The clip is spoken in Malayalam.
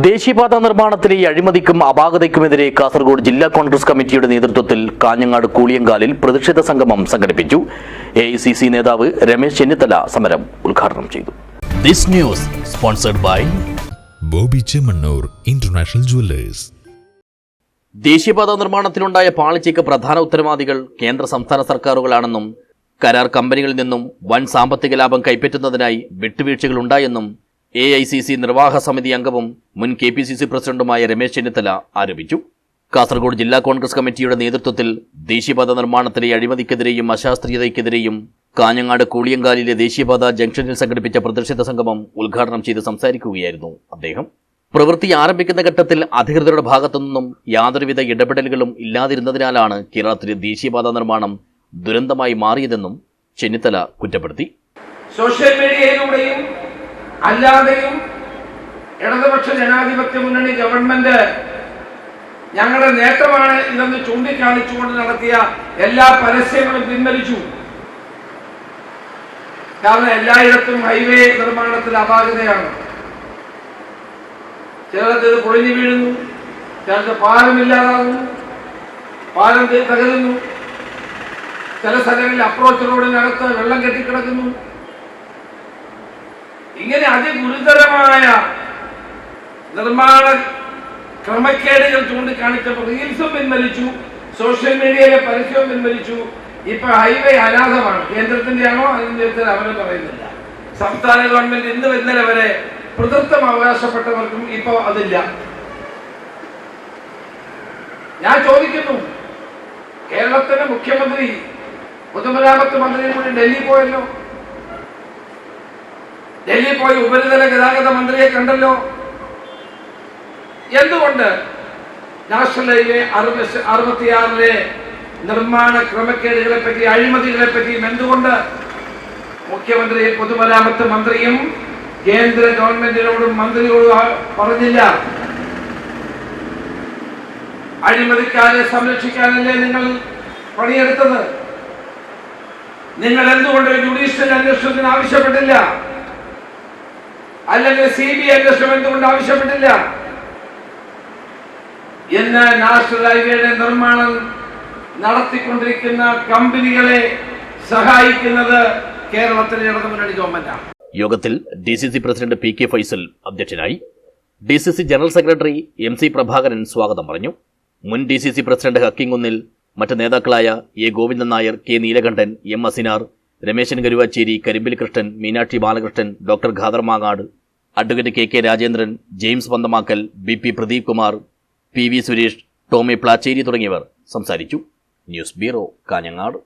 ദേശീയപാത നിർമ്മാണത്തിലെ അഴിമതിക്കും അപാകതയ്ക്കുമെതിരെ കാസർഗോഡ് ജില്ലാ കോൺഗ്രസ് കമ്മിറ്റിയുടെ നേതൃത്വത്തിൽ കാഞ്ഞങ്ങാട് കൂളിയങ്കാലിൽ പ്രതിഷേധ സംഗമം സംഘടിപ്പിച്ചു. എ നേതാവ് രമേശ് ചെന്നിത്തല സമരം ഉദ്ഘാടനം ചെയ്തു. This news sponsored by Boby Chemmanur international jewellers. ദേശീയപാത നിർമ്മാണത്തിലുണ്ടായ പാളിച്ചയ്ക്ക് പ്രധാന ഉത്തരവാദികൾ കേന്ദ്ര സംസ്ഥാന സർക്കാരുകളാണെന്നും കരാർ കമ്പനികളിൽ നിന്നും വൻ സാമ്പത്തിക ലാഭം കൈപ്പറ്റുന്നതിനായി വിട്ടുവീഴ്ചകൾ ഉണ്ടായെന്നും എ ഐ സി സി നിർവാഹക സമിതി അംഗവും മുൻ കെ പി സി സി പ്രസിഡന്റുമായ രമേശ് ചെന്നിത്തല ആരോപിച്ചു. കാസർഗോഡ് ജില്ലാ കോൺഗ്രസ് കമ്മിറ്റിയുടെ നേതൃത്വത്തിൽ ദേശീയപാത നിർമ്മാണത്തിലെ അഴിമതിക്കെതിരെയും അശാസ്ത്രീയതയ്ക്കെതിരെയും കാഞ്ഞങ്ങാട് കൂളിയങ്കാലിലെ ദേശീയപാത ജംഗ്ഷനിൽ സംഘടിപ്പിച്ച പ്രതിഷേധ സംഗമം ഉദ്ഘാടനം ചെയ്ത് സംസാരിക്കുകയായിരുന്നു അദ്ദേഹം. പ്രവൃത്തി ആരംഭിക്കുന്ന ഘട്ടത്തിൽ അധികൃതരുടെ ഭാഗത്തുനിന്നും യാതൊരുവിധ ഇടപെടലുകളും ഇല്ലാതിരുന്നതിനാലാണ് കേരളത്തിലെ ദേശീയപാത നിർമ്മാണം ദുരന്തമായി മാറിയതെന്നും ചെന്നിത്തല കുറ്റപ്പെടുത്തി. സോഷ്യൽ മീഡിയയിലൂടെയും അല്ലാതെയും ഇടതുപക്ഷ ജനാധിപത്യ മുന്നണി ഗവൺമെന്റ് ഞങ്ങളുടെ നേട്ടമാണ് ഇതെന്ന് ചൂണ്ടിക്കാണിച്ചുകൊണ്ട് നടത്തിയ എല്ലാ പരസ്യങ്ങളും പിൻവലിച്ചു. കാരണം എല്ലായിടത്തും ഹൈവേ നിർമ്മാണത്തിൽ അപാകതയാണ്. ചിലത് ഇത് പൊളിഞ്ഞു വീഴുന്നു ചിലത് പാലമില്ലാതാകുന്നു പാലം തകരുന്നു. ചില സ്ഥലങ്ങളിൽ അപ്രോച്ച് റോഡിനകത്ത് വെള്ളം കെട്ടിക്കിടക്കുന്നു. ഇങ്ങനെ അതിഗുരുതരമായ നിർമ്മാണ ക്രമക്കേടുകൾ ചൂണ്ടിക്കാണിച്ചപ്പോൾ റീൽസും പിൻവലിച്ചു സോഷ്യൽ മീഡിയയിലെ പരസ്യവും പിൻവലിച്ചു. ഇപ്പൊ ഹൈവേ അനാഥമാണ്. കേന്ദ്രത്തിന്റെ ആണോ അതിന്റെ അവരും പറയുന്നില്ല. സംസ്ഥാന ഗവൺമെന്റ് ഇന്ന് ഇന്നലെ വരെ പ്രതൃത്വം അവകാശപ്പെട്ടവർക്കും ഇപ്പൊ അതില്ല. ഞാൻ ചോദിക്കുന്നു കേരളത്തിന്റെ മുഖ്യമന്ത്രി പൊതുമരാമത്ത് മന്ത്രിയും കൂടി ഡൽഹി പോയല്ലോ? ഡൽഹി പോയി ഉപരിതല ഗതാഗത മന്ത്രിയെ കണ്ടല്ലോ? എന്തുകൊണ്ട് നാഷണൽ ഹൈവേ അറുപത് അറുപത്തിയാറിലെ നിർമ്മാണ ക്രമക്കേടുകളെ പറ്റി അഴിമതികളെ പറ്റിയും എന്തുകൊണ്ട് മുഖ്യമന്ത്രി പൊതുമരാമത്ത് മന്ത്രിയും കേന്ദ്ര ഗവൺമെന്റിനോടും മന്ത്രിയോടും പറഞ്ഞില്ല? അഴിമതിക്കാരെ സംരക്ഷിക്കാനല്ലേ നിങ്ങൾ പണിയെടുത്തത്? നിങ്ങൾ എന്തുകൊണ്ട് ജുഡീഷ്യൽ അന്വേഷണത്തിന് ആവശ്യപ്പെട്ടില്ല? അല്ലെങ്കിൽ സി ബി ഐ അന്വേഷണം എന്തുകൊണ്ട് ആവശ്യപ്പെട്ടില്ല? എന്ന് നാഷണൽ ഹൈവേയുടെ നിർമ്മാണം നടത്തിക്കൊണ്ടിരിക്കുന്ന കമ്പനികളെ സഹായിക്കുന്നത് കേരളത്തിലെ ഇടതുമുന്നണി ഗവൺമെന്റാണ് യോഗത്തിൽ D C C president P K Faisal അധ്യക്ഷനായി D C C general secretary M C Prabhakaran സ്വാഗതം പറഞ്ഞു. മുൻ ഡി സി സി പ്രസിഡന്റ് ഹക്കിംഗുന്നിൽ മറ്റ് നേതാക്കളായ A Govindan Nair K Neelakandan M Asinar Rameshan Karuvacheri Karimbil Krishnan Meenakshi Balakrishnan doctor Khader Mangad advocate K K Rajendran James Panthamakkal B P Pradeep Kumar P V Suresh Tommy Plachery തുടങ്ങിയവർ സംസാരിച്ചു. News bureau Kanhangad.